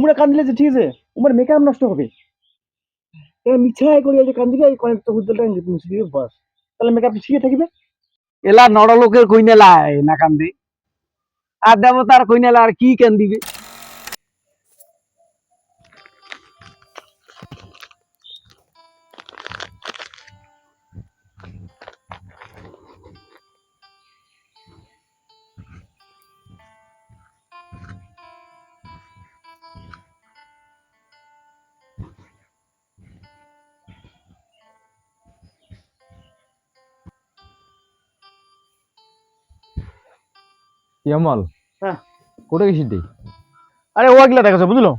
উমরা কান্দিলে যে ঠিক আছে, উমার মেকআপ নষ্ট হবে। এবার মিছাই করি যে কান্দিলে এই কয়েক তো হুদ্দলটা মুছে দিবে বাস। তাহলে মেকআপ শিখে থাকবে? এলা নড়লোকের কইনেলা না কান্দি আর দেবতার কইনেলা আর কি কেন ইয়ামল হ্যাঁ। কোটে গেছিস তুই? আরে দেখাছে বুঝলো?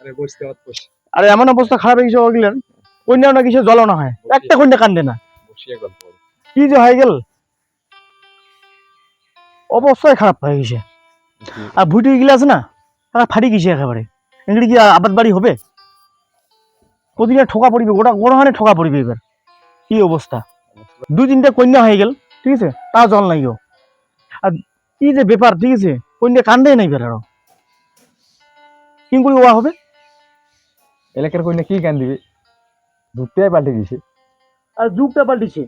আরে বসতে বস। আরে এমন অবস্থা খারাপ হয়ে গেছে কন্যা না কিছু জল না হয়? একটা কন্যা কান্দে না। বসিয়ে গল্প কি যে হয়ে গেল? অবস্থায় খারাপ হয়ে গেছে। আর ভুটি গিলা আছে না তারা ফাটি গেছে একেবারে। এগুলি কি আবাদ বাড়ি হবে? প্রতিটা ঠোকা পড়িবে গোটা গোড়াহানে ঠোকা পড়িবে এবার। কি অবস্থা? দুই তিনটা কন্যা হয়ে গেল ঠিক আছে? তা জল নাই আর কি যে ব্যাপার ঠিক আছে কন্যা কান্দে নাই বের আরও কি করে ওয়া হবে? এলাকার কইনা কি গান দিবে ধুতে পাল্টে গেছে আর যুগটা পাল্টিছে।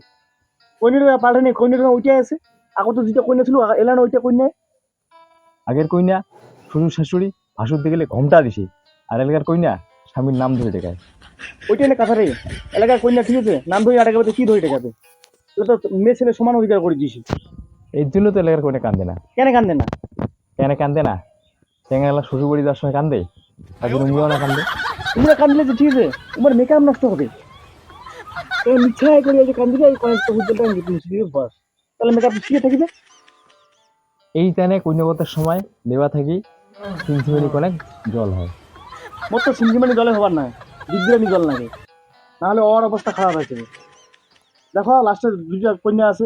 কন্যাটা পাল্টে নেই কন্যাটা ওইটাই আছে। আগত তো যেটা কন্যা ছিল এলানো ওইটা কন্যা আগের কইনা শ্বশুর শাশুড়ি ভাসুর গেলে ঘমটা দিছে আর এলাকার কইনা স্বামীর নাম ধরে টেকায় ওইটা না কথা রে। এলাকার কন্যা ঠিক আছে নাম ধরে আটাকে কি ধরে এটা তো মেয়ে ছেলে সমান অধিকার করে দিয়েছি। এর জন্য তো এলাকার কইনা কান্দে না। কেন কান্দে না? কেন কান্দে না? চেঙ্গালা শ্বশুর বাড়ি যাওয়ার সময় কান্দে উমিও না কান্দে। কান্দলে যে ঠিক আছে মেকআপ নষ্ট হবে। এই মিছাই করে যে এই দিবে বাস। তাহলে মেকআপ শিখে থাকিবে এই টানে কন্যাগতের সময় দেওয়া থাকি সিনসিমিনি কোনে জল হয়। মোট তো সিঞ্জিমানি জলে হবার না বিদ্রানি জল লাগে। নাহলে ওর অবস্থা খারাপ হয়েছে দেখো লাস্টে দুইটা কন্যা আছে।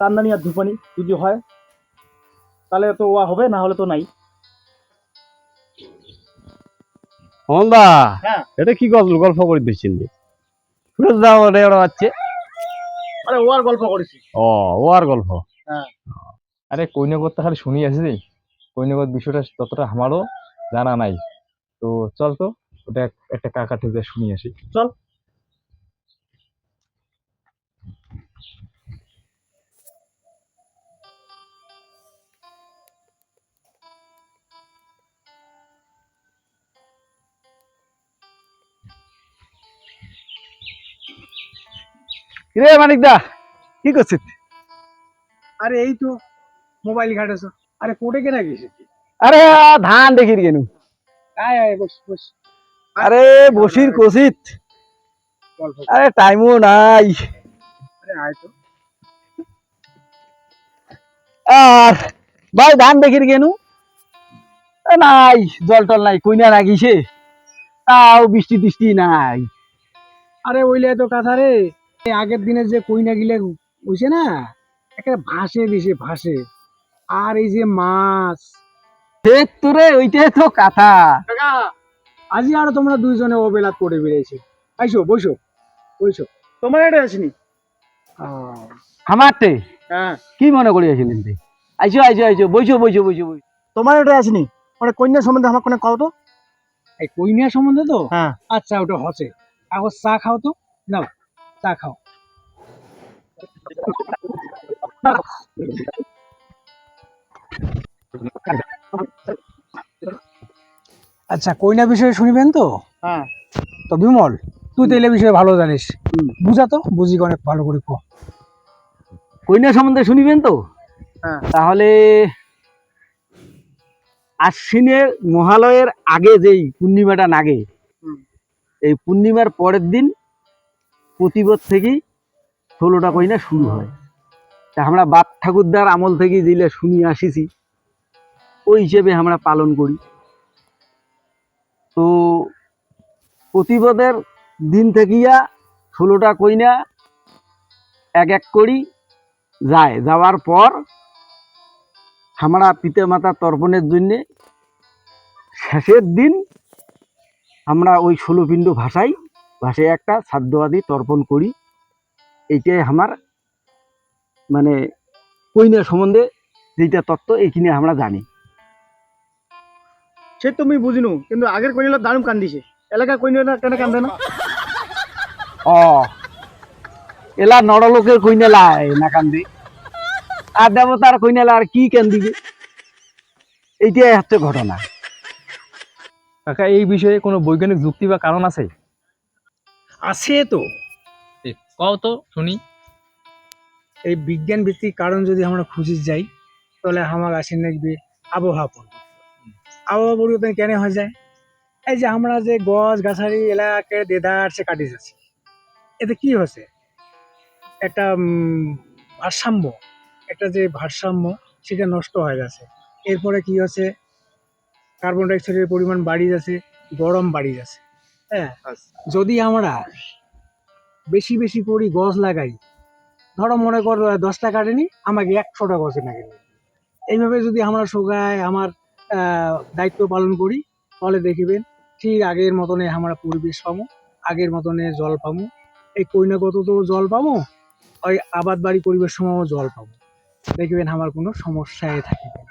কান্দানি আর ধুপানি যদি হয় তাহলে তো ওয়া হবে না হলে তো নাই। হন্দা হ্যাঁ। এটা কি গল্প গল্প করে দিচ্ছেন ফিরোজ দাও রে ওরা হচ্ছে আরে ও আর গল্প করেছি। ও ও আর গল্প। আরে কন্যাগতটা খালি শুনি আসি যে কন্যাগত বিষয়টা ততটা আমারও জানা নাই। তো চল তো ওটা একটা কাকা থেকে শুনি আসি। চল। রে মানিক দা কি করছিস? আরে এই তো মোবাইল ঘাটেছ। আরে কোটে কেনা গেছে? আরে ধান দেখি কেন। আয় আয় বস বস। আরে বসির গল্প আরে টাইমও নাই। আরে আয় তো। আর ভাই ধান দেখি কেন। নাই জল টল নাই কইনা লাগিছে তাও বৃষ্টি টিষ্টি নাই। আরে ওইলে তো কথা রে। আগের দিনে যে কইনা গিলে হইছে না একটা ভাসে দিছে ভাসে। আর এই যে মাছ তোরে ওইটাই তো কথা। আজি আর তোমরা দুইজনে অবেলাত করে বেরিয়েছে আইসো বইসো বইসো। তোমার এটা আসেনি? আমারটে হ্যাঁ। কি মনে করি আসিলেন তুই আইসো আইসো আইসো বইসো বইসো বইসো বইসো। তোমার এটা আসেনি? মানে কন্যা সম্বন্ধে আমার কোনো কও তো? এই কইনা সম্বন্ধে তো? হ্যাঁ। আচ্ছা ওটা হচ্ছে। এখন চা খাও তো নাও। চা খাও। আচ্ছা কইনা বিষয়ে শুনবেন তো? হ্যাঁ। তো বিমল তুই তো এলে বিষয়ে ভালো জানিস। বুঝা তো বুঝি অনেক ভালো করে কো। কন্যা সম্বন্ধে শুনিবেন তো? হ্যাঁ। তাহলে আশ্বিনের মহালয়ের আগে যেই পূর্ণিমাটা নাগে এই পূর্ণিমার পরের দিন প্রতিবদ থেকেই ষোলোটা কইনা শুরু হয়। তা আমরা বাপ ঠাকুরদার আমল থেকে যেগুলা শুনি আসিছি, ওই হিসেবে আমরা পালন করি। তো প্রতিপদের দিন থেকিয়া ষোলোটা কইনা এক এক করি যায়। যাওয়ার পর আমরা পিতা মাতা তর্পণের জন্যে শেষের দিন আমরা ওই ষোলো পিণ্ড ভাষাই ভাষায় একটা সাধ্যবাদী তর্পণ করি। এইটাই আমার মানে কইনা সম্বন্ধে যেটা তত্ত্ব এইখানে আমরা জানি। সে তো আমি বুঝিনু কিন্তু আগের কইনালা দারুণ কান্দিছে। এলাকা কইনালা কেন কান্দে না? ও এলা নরলোকের কইনেলা না কান্দি। আর দেবতার কইনেলা আর কি কান্দিবে? এইটাই হচ্ছে ঘটনা। কাকা এই বিষয়ে কোনো বৈজ্ঞানিক যুক্তি বা কারণ আছে? আছে তো? কও তো শুনি। এই বিজ্ঞান ভিত্তিক কারণ যদি আমরা খুঁজে যাই তাহলে আমার আসে দেখবে আবহাওয়া পরিবর্তন। আবহাওয়া পরিবর্তন কেন হয়ে যায়? এই যে আমরা যে গছ গাছালি এলাকাকে দেদার সে কাটি যাচ্ছি এতে কি হচ্ছে একটা ভারসাম্য একটা যে ভারসাম্য সেটা নষ্ট হয়ে যাচ্ছে এরপরে কি হচ্ছে কার্বন ডাইঅক্সাইডের পরিমাণ বাড়ি যাচ্ছে গরম বাড়ি যাচ্ছে। হ্যাঁ যদি আমরা বেশি বেশি করে গছ লাগাই ধরো মনে কর দশটা কাটেনি আমাকে একশোটা গছে লাগে এইভাবে যদি আমরা সোগায় আমার আহ, দায়িত্ব পালন করি তাহলে দেখবেন ঠিক আগের মতনে আমরা পরিবেশ পাবো আগের মতনে জল পাবো। এই কইনাগত তো জল পাবো ওই আবাদ বাড়ি পরিবেশ সময়ও জল পাবো। দেখবেন আমার কোনো সমস্যায় থাকবে না।